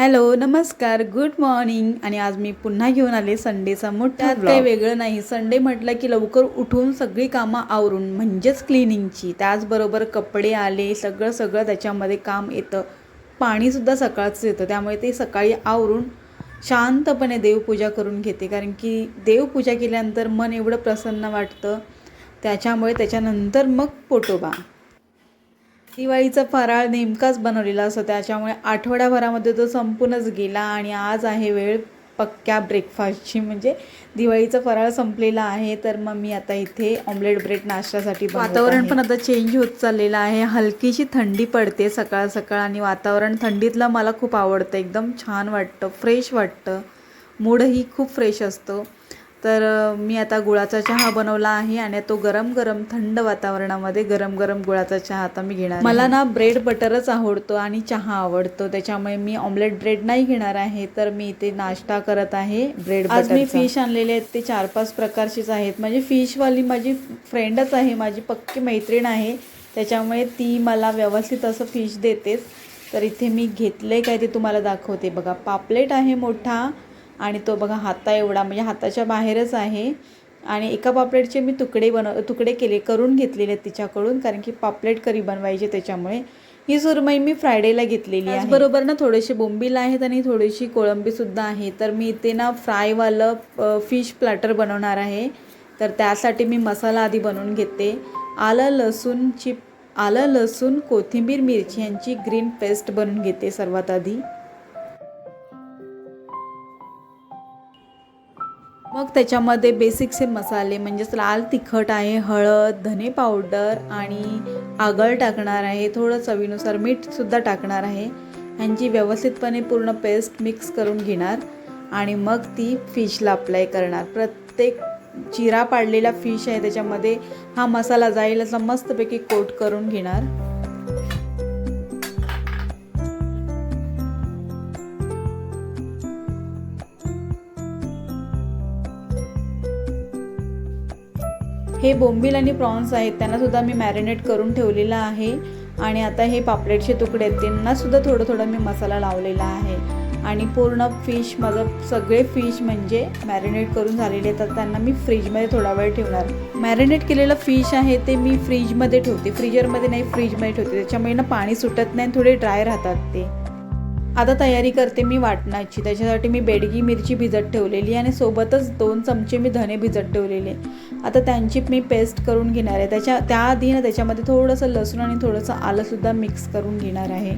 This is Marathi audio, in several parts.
हॅलो नमस्कार गुड मॉर्निंग आणि आज मी पुन्हा घेऊन आले संडेचा मोठा काही वेगळं नाही. संडे म्हटलं की लवकर उठून सगळी कामं आवरून म्हणजेच क्लिनिंगची त्याचबरोबर कपडे आले सगळं सगळं त्याच्यामध्ये काम येतं. पाणीसुद्धा सकाळचं येतं. त्यामुळे ते सकाळी आवरून शांतपणे देवपूजा करून घेते. कारण की देवपूजा केल्यानंतर मन एवढं प्रसन्न वाटतं. त्याच्यामुळे त्याच्यानंतर मग पोटोबा. दिवाळीचा फराळ नेमकाच बनवलेला असतो. त्याच्यामुळे आठवड्याभरामध्ये तो संपूनच गेला आणि आज आहे वेळ पक्क्या ब्रेकफास्टची म्हणजे दिवाळीचा फराळ संपलेला आहे तर मग मी आता इथे ऑमलेट ब्रेड नाश्त्यासाठी वातावरण पण आता चेंज होत चाललेलं आहे. हलकीशी थंडी पडते सकाळ सकाळ आणि वातावरण थंडीतलं मला खूप आवडतं. एकदम छान वाटतं फ्रेश वाटतं. मूडही खूप फ्रेश असतो. तर मी आता गुळाचा चहा बनवला आहे आणि तो गरम गरम थंड वातावरणामध्ये गरम गरम गुळाचा चहा आता मी घेणार मला ना ब्रेड बटरच आवडतो आणि चहा आवडतो. त्याच्यामुळे मी ऑमलेट ब्रेड नाही घेणार आहे. तर मी इथे नाश्ता करत आहे ब्रेड आज मी फिश आणलेले आहेत. ते चार पाच प्रकारचेच आहेत. म्हणजे फिशवाली माझी फ्रेंडच आहे. माझी पक्की मैत्रीण आहे. त्याच्यामुळे ती मला व्यवस्थित असं फिश देतेच. तर इथे मी घेतले काय ते तुम्हाला दाखवते. बघा पापलेट आहे मोठा. आणि तो बघा हाता एवढा म्हणजे हाताच्या बाहेरच आहे. आणि एका पापलेटचे मी तुकडे बनव तुकडे केले करून घेतलेले आहेत तिच्याकडून कारण की पापलेट करी बनवायचे त्याच्यामुळे. ही सुरमई मी फ्रायडेला घेतलेली आहे. बरोबर ना थोडेसे बोंबील आहेत आणि थोडीशी कोळंबीसुद्धा आहे. तर मी इथे ना फ्रायवालं फिश प्लॅटर बनवणार आहे. तर त्यासाठी मी मसाला आधी बनवून घेते. आलं लसूणची आलं लसूण कोथिंबीर मिरची यांची ग्रीन पेस्ट बनवून घेते सर्वात आधी. त्याच्यामध्ये बेसिकचे मसाले म्हणजेच लाल तिखट आहे हळद धने पावडर आणि आगळ टाकणार आहे. थोडं चवीनुसार मीठसुद्धा टाकणार आहे. ह्यांची व्यवस्थितपणे पूर्ण पेस्ट मिक्स करून घेणार आणि मग ती फिशला अप्लाय करणार. प्रत्येक चिरा पाडलेला फिश आहे त्याच्यामध्ये हा मसाला जाईल असा मस्तपैकी कोट करून घेणार. हे बोंबील आणि प्रॉन्स आहेत त्यांना सुद्धा मी मॅरिनेट करून ठेवलेलं आहे. आणि आता हे पापलेटचे तुकडे आहेत त्यांना सुद्धा थोडं थोडं मी मसाला लावलेला आहे. आणि पूर्ण फिश माझं सगळे फिश म्हणजे मॅरिनेट करून झालेले आहेत. तर त्यांना मी फ्रीजमध्ये थोडा वेळ ठेवणार. मॅरिनेट केलेलं फिश आहे ते मी फ्रीजमध्ये ठेवते. फ्रीजरमध्ये नाही फ्रीजमध्ये ठेवते. त्याच्यामुळे ना पाणी सुटत नाही थोडे ड्राय राहतात ते. आता तयारी करते मी वाटणाची. त्याच्यासाठी मी बेडगी मिरची भिजत ठेवलेली आणि सोबतच दोन चमचे मी धने भिजत ठेवलेले. आता त्यांची मी पेस्ट करून घेणार आहे. त्याच्या त्याआधी ना त्याच्यामध्ये थोडंसं लसूण आणि थोडंसं आलंसुद्धा मिक्स करून घेणार आहे.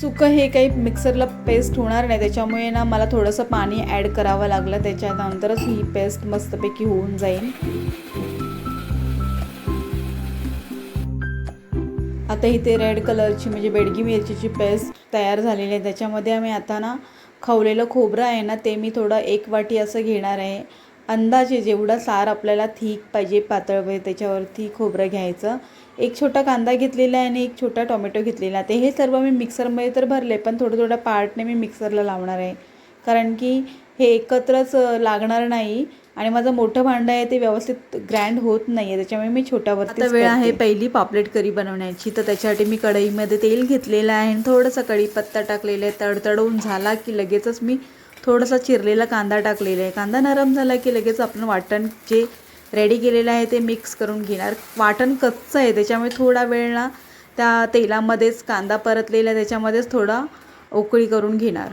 सुकं हे काही मिक्सरला पेस्ट होणार नाही. त्याच्यामुळे ना मला थोडंसं पाणी ॲड करावं लागलं. त्याच्यानंतरच ही पेस्ट मस्तपैकी होऊन जाईल. आता इथे रेड कलरची म्हणजे बेडगी मिरचीची पेस्ट तयार झालेले आहे त्याच्यामध्ये आम्ही आता ना खवलेलं खोबरं आहे ना ते मी थोडं एक वाटी असं घेणार आहे. अंदाजे जेवढा सार आपल्याला थीक पाहिजे पातळ पाहिजे त्याच्यावरती खोबरं घ्यायचं. एक छोटा कांदा घेतलेला आहे आणि एक छोटा टोमॅटो घेतलेला आहे. ते हे सर्व मी मिक्सरमध्ये तर भरले पण थोडं थोडं पार्टने मी मिक्सरला लावणार आहे. कारण की हे एकत्रच लागणार नाही. आणि माझं मोठं भांडं आहे ते व्यवस्थित ग्रँड होत नाही आहे त्याच्यामुळे मी छोट्यावरती आता वेळ आहे पहिली पापलेट करी बनवण्याची तर त्याच्यासाठी मी कढईमध्ये तेल घेतलेलं आहे आणि थोडंसं कढीपत्ता टाकलेला आहे तडतडवून झाला की लगेचच मी थोडासा चिरलेला कांदा टाकलेला आहे. कांदा नरम झाला की लगेच आपण वाटण जे रेडी केलेलं आहे ते मिक्स करून घेणार. वाटण कच्चं आहे त्याच्यामुळे थोडा वेळ ना त्या तेलामध्येच कांदा परतलेला आहे त्याच्यामध्येच थोडा उकळी करून घेणार.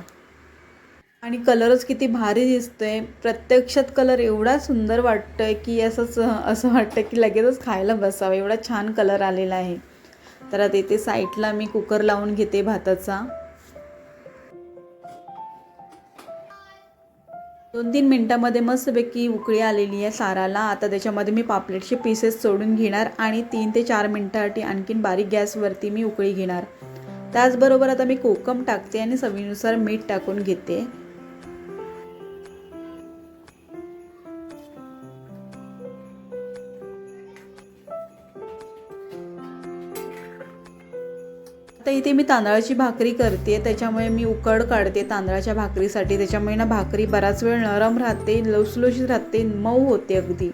आणि कलरच किती भारी दिसतोय. प्रत्यक्षात कलर एवढा सुंदर वाटतोय की असंच असं वाटतं की लगेचच खायला बसावं. एवढा छान कलर आलेला आहे. तर आता इथे साईडला मी कुकर लावून घेते भाताचा. दोन तीन मिनटामध्ये मस्तपैकी उकळी आलेली आहे साराला. आता त्याच्यामध्ये मी पापलेटचे पीसेस सोडून घेणार आणि तीन ते चार मिनटासाठी आणखीन बारीक गॅसवरती मी उकळी घेणार. त्याचबरोबर आता मी कोकम टाकते आणि चवीनुसार मीठ टाकून घेते. तर इथे मी तांदळाची भाकरी करते त्याच्यामुळे मी उकड काढते तांदळाच्या भाकरीसाठी. त्याच्यामुळे ना भाकरी बराच वेळ नरम राहते लुसलुशीत राहते मऊ होते अगदी.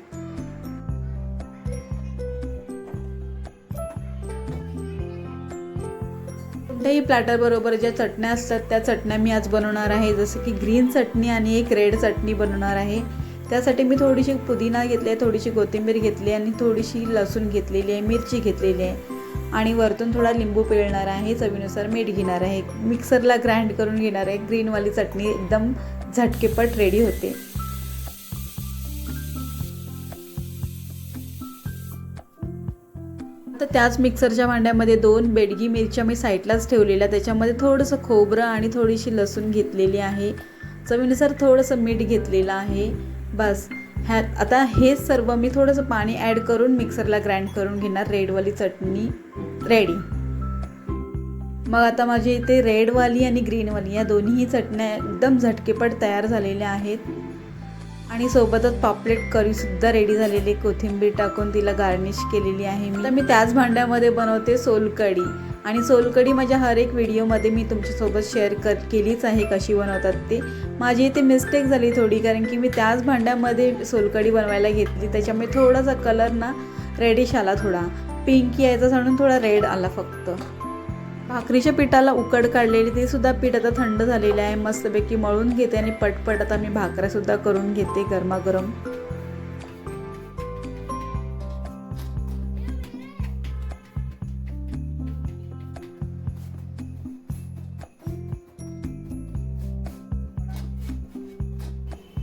कोणत्याही प्लॅटरबरोबर ज्या चटण्या असतात त्या चटण्या मी आज बनवणार आहे. जसं की ग्रीन चटणी आणि एक रेड चटणी बनवणार आहे. त्यासाठी मी थोडीशी पुदिना घेतली आहे थोडीशी कोथिंबीर घेतली आणि थोडीशी लसूण घेतलेली आहे मिरची घेतलेली आहे. आणि वरतून थोडा लिंबू पिळणार आहे चवीनुसार मीठ घेणार आहे मिक्सरला ग्राइंड करून घेणार आहे ग्रीनवाली चटणी एकदम झटकेपट रेडी होते. तर त्याच मिक्सरच्या भांड्यामध्ये दोन बेडगी मिरच्या मी साईडलाच ठेवलेल्या त्याच्यामध्ये थोडंसं खोबरं आणि थोडीशी लसूण घेतलेली आहे. चवीनुसार थोडंसं मीठ घेतलेलं आहे. बस. ह्या आता हे सर्व मी थोडंसं पाणी ॲड करून मिक्सरला ग्राइंड करून घेणार रेडवाली चटणी रेडी मग आता माझी इथे रेडवाली आणि ग्रीनवाली या दोन्हीही चटण्या एकदम झटकेपट तयार झालेल्या आहेत. आणि सोबतच पापलेट करीसुद्धा रेडी झालेली कोथिंबीर टाकून तिला गार्निश केलेली आहे मी. तर मी त्याच भांड्यामध्ये बनवते सोलकढी. आणि सोलकढी माझ्या हर एक व्हिडिओमध्ये मी तुमच्यासोबत शेअर कर केलीच आहे कशी बनवतात ते. माझी इथे मिस्टेक झाली थोडी कारण की मी त्याच भांड्यामध्ये सोलकढी बनवायला घेतली. त्याच्यामुळे थोडासा कलर ना रेडिश आला थोडा. पिंक यायचा म्हणून थोडा रेड आला फक्त. भाकरीच्या पिठाला उकड काढलेली ते सुद्धा पीठ आता थंड झालेलं आहे. मस्तपैकी मळून घेते आणि पटपट आता मी भाकऱ्यासुद्धा करून घेते गरमागरम.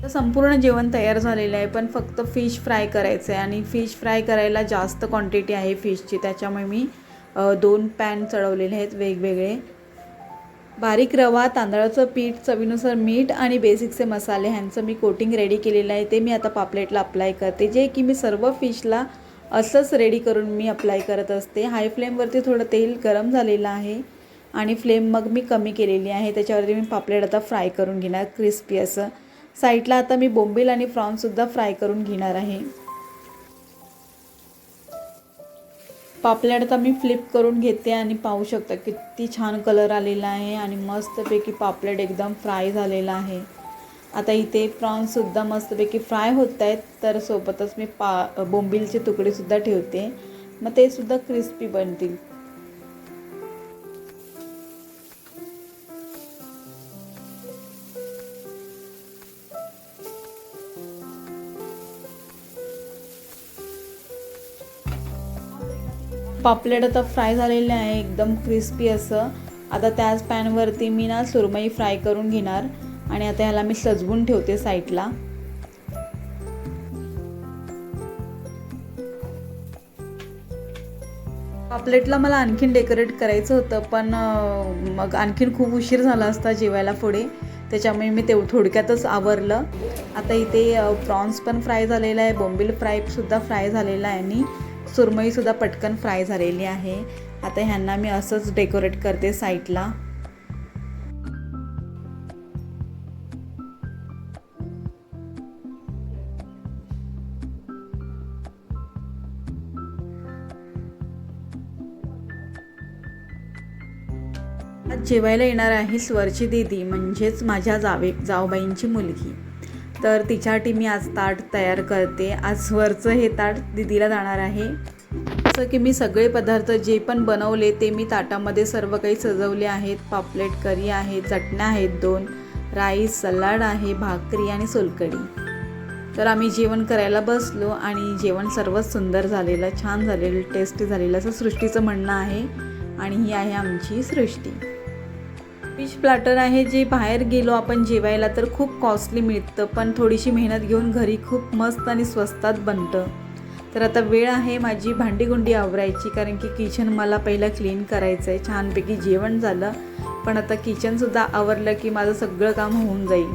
तर संपूर्ण जेवण तयार झालेलं आहे पण फक्त फिश फ्राय करायचं आहे आणि फिश फ्राय करायला जास्त क्वांटिटी आहे फिशची त्याच्यामुळे मी दोन पॅन चढवलेले आहेत वेगवेगळे. बारीक रवा तांदळाचं पीठ चवीनुसार मीठ आणि बेसिकचे मसाले ह्यांचं मी कोटिंग रेडी केलेलं आहे. ते मी आता पापलेटला अप्लाय करते. जे की मी सर्व फिशला असंच रेडी करून मी अप्लाय करत असते. हाय फ्लेमवरती थोडं तेल गरम झालेलं आहे आणि फ्लेम मग मी कमी केलेली आहे. त्याच्यावरती मी पापलेट आता फ्राय करून घेणार क्रिस्पी असं. साईडला आता मी बोंबील आणि प्रॉन्ससुद्धा फ्राय करून घेणार आहे. पापलेट आता मी फ्लिप करून घेते आणि पाहू शकता किती छान कलर आलेला आहे आणि मस्तपैकी पापलेट एकदम फ्राय झालेला आहे. आता इथे प्रॉन्ससुद्धा मस्तपैकी फ्राय होत आहेत तर सोबतच मी पा बोंबीलचे तुकडेसुद्धा ठेवते. मग ते सुद्धा क्रिस्पी बनतील. पापलेट आता फ्राय झालेले आहे एकदम क्रिस्पी असं. आता त्याच पॅनवरती मी ना सुरमई फ्राय करून घेणार आणि आता ह्याला मी सजवून ठेवते साईडला पापलेटला मला आणखीन डेकोरेट करायचं होतं पण मग आणखीन खूप उशीर झाला असता जेवायला पुढे. त्याच्यामुळे मी ते थोडक्यातच आवरलं. आता इथे प्रॉन्स पण फ्राय झालेला आहे बोंबील फ्रायसुद्धा फ्राय झालेला आहे आणि सुरमईसुद्धा पटकन फ्राय झालेली आहे. आता ह्यांना मी असंच डेकोरेट करते साईडला जेवायला येणार आहे स्वरची दीदी म्हणजेच माझ्या जावे जावबाईंची मुलगी. तर तिच्यासाठी मी आज ताट तयार करते. आज स्वरचं हे ताट दिदीला जाणार आहे. जसं की मी सगळे पदार्थ जे पण बनवले ते मी ताटामध्ये सर्व काही सजवले आहेत. पापलेट करी आहे चटण्या आहेत दोन. राईस सलाड आहे भाकरी आणि सोलकढी. तर आम्ही जेवण करायला बसलो आणि जेवण सर्वच सुंदर झालेलं छान झालेलं टेस्टी झालेलं असं सृष्टीचं म्हणणं आहे. आणि ही आहे आमची सृष्टी. फिश प्लॅटर आहे जे बाहेर गेलो आपण जेवायला तर खूप कॉस्टली मिळतं पण थोडीशी मेहनत घेऊन घरी खूप मस्त आणि स्वस्तात बनतं. तर आता वेळ आहे माझी भांडीगुंडी आवरायची कारण की किचन मला पहिलं क्लीन करायचं आहे छानपैकी जेवण झालं पण आता किचनसुद्धा आवरलं की माझं सगळं काम होऊन जाईल.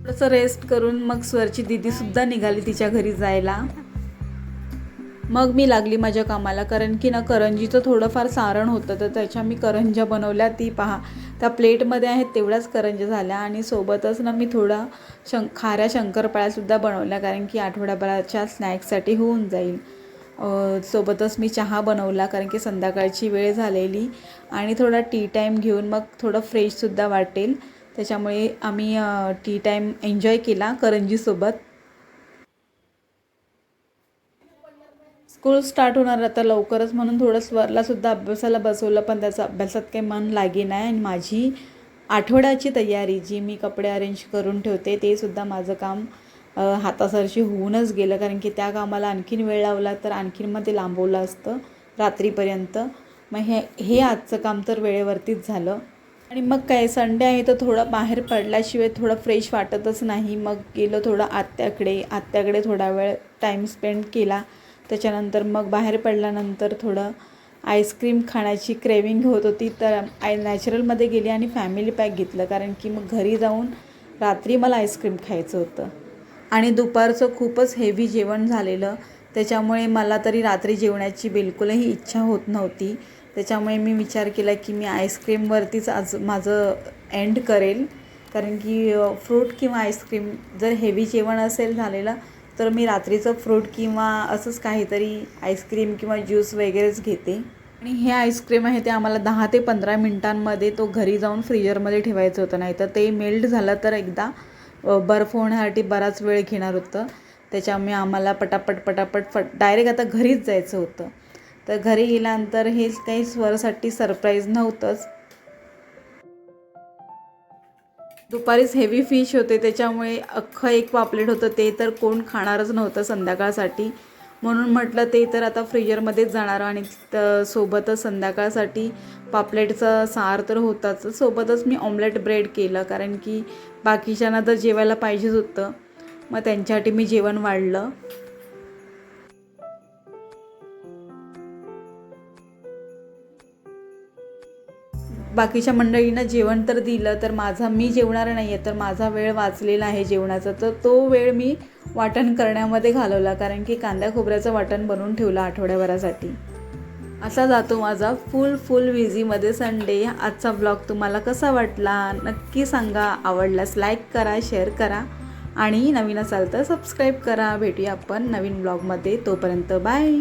थोडंसं रेस्ट करून मग स्वरची दीदीसुद्धा निघाली तिच्या घरी जायला. मग मी लागली माझ्या कामाला. कारण की ना करंजीचं थोडंफार सारण होतं तर त्याच्या मी करंज्या बनवल्या. ती पहा त्या प्लेटमध्ये आहेत तेवढ्याच करंज्या झाल्या. आणि सोबतच ना मी थोडा शं खाऱ्या शंकरपाळ्यासुद्धा बनवल्या कारण की आठवड्याभराच्या स्नॅक्ससाठी होऊन जाईल. सोबतच मी चहा बनवला कारण की संध्याकाळची वेळ झालेली. आणि थोडा टी टाईम घेऊन मग थोडं फ्रेशसुद्धा वाटेल. त्याच्यामुळे आम्ही टी टाईम एन्जॉय केला करंजीसोबत. स्कूल स्टार्ट होणार आता लवकरच म्हणून थोडं स्वरलासुद्धा अभ्यासाला बसवलं पण त्याचं अभ्यासात काही मन लागे नाही आणि माझी आठवड्याची तयारी जी मी कपडे अरेंज करून ठेवते ते सुद्धा माझं काम हातासरशी होऊनच गेलं. कारण की त्या कामाला आणखीन वेळ लावला तर आणखीन मग ते लांबवलं असतं रात्रीपर्यंत. मग हे हे आजचं काम तर वेळेवरतीच झालं. आणि मग काय संडे आहे तर थोडं बाहेर पडल्याशिवाय थोडं फ्रेश वाटतच नाही. मग गेलो थोडं आत्याकडे आत्याकडे थोडा वेळ टाईम स्पेंड केला. त्याच्यानंतर मग बाहेर पडल्यानंतर थोडं आईस्क्रीम खाण्याची क्रेविंग होत होती तर आय नॅचरलमध्ये गेली आणि फॅमिली पॅक घेतलं. कारण की मग घरी जाऊन रात्री मला आईस्क्रीम खायचं होतं. आणि दुपारचं खूपच हेवी जेवण झालेलं. त्याच्यामुळे मला तरी रात्री जेवणाची बिलकुलही इच्छा होत नव्हती. त्याच्यामुळे मी विचार केला की मी आईस्क्रीमवरतीच आज माझं एंड करेल. कारण की फ्रूट किंवा आईस्क्रीम जर हेवी जेवण असेल झालेलं तर मी रात्रीचं फ्रूट किंवा असंच काहीतरी आईस्क्रीम किंवा ज्यूस वगैरेच घेते. आणि हे आईस्क्रीम आहे ते आम्हाला दहा ते पंधरा मिनटांमध्ये तो घरी जाऊन फ्रीजरमध्ये ठेवायचं होतं. नाही तर ते मेल्ट झालं तर एकदा बर्फ होण्यासाठी बराच वेळ घेणार होतं. त्याच्यामुळे आम्हाला पटापट पटापट फट डायरेक्ट आता घरीच जायचं होतं. तर घरी गेल्यानंतर हेच काही स्वरसाठी सरप्राईज नव्हतंच. दुपारीच हेवी फिश होते त्याच्यामुळे अख्खं एक पापलेट होतं. ते तर कोण खाणारच नव्हतं संध्याकाळसाठी. म्हणून म्हटलं ते तर आता फ्रीजरमध्येच जाणार आणि त- सोबतच संध्याकाळसाठी पापलेटचा सार तर होताच. सोबतच मी ऑमलेट ब्रेड केलं कारण की बाकीच्यांना तर जेवायला पाहिजेच होतं. मग त्यांच्यासाठी मी जेवण वाढलं. बाकीच्या मंडळींना जेवण तर दिलं तर माझा मी जेवणार नाही आहे तर माझा वेळ वाचलेला आहे जेवणाचा. तर तो वेळ मी वाटण करण्यामध्ये घालवला कारण की कांद्या खोबऱ्याचं वाटण बनवून ठेवलं आठवड्याभरासाठी. असा जातो माझा फुल फुल विझीमध्ये संडे. आजचा ब्लॉग तुम्हाला कसा वाटला नक्की सांगा. आवडल्यास लाईक करा शेअर करा आणि नवीन असाल तर सबस्क्राईब करा. भेटूया आपण नवीन ब्लॉगमध्ये. तोपर्यंत बाय.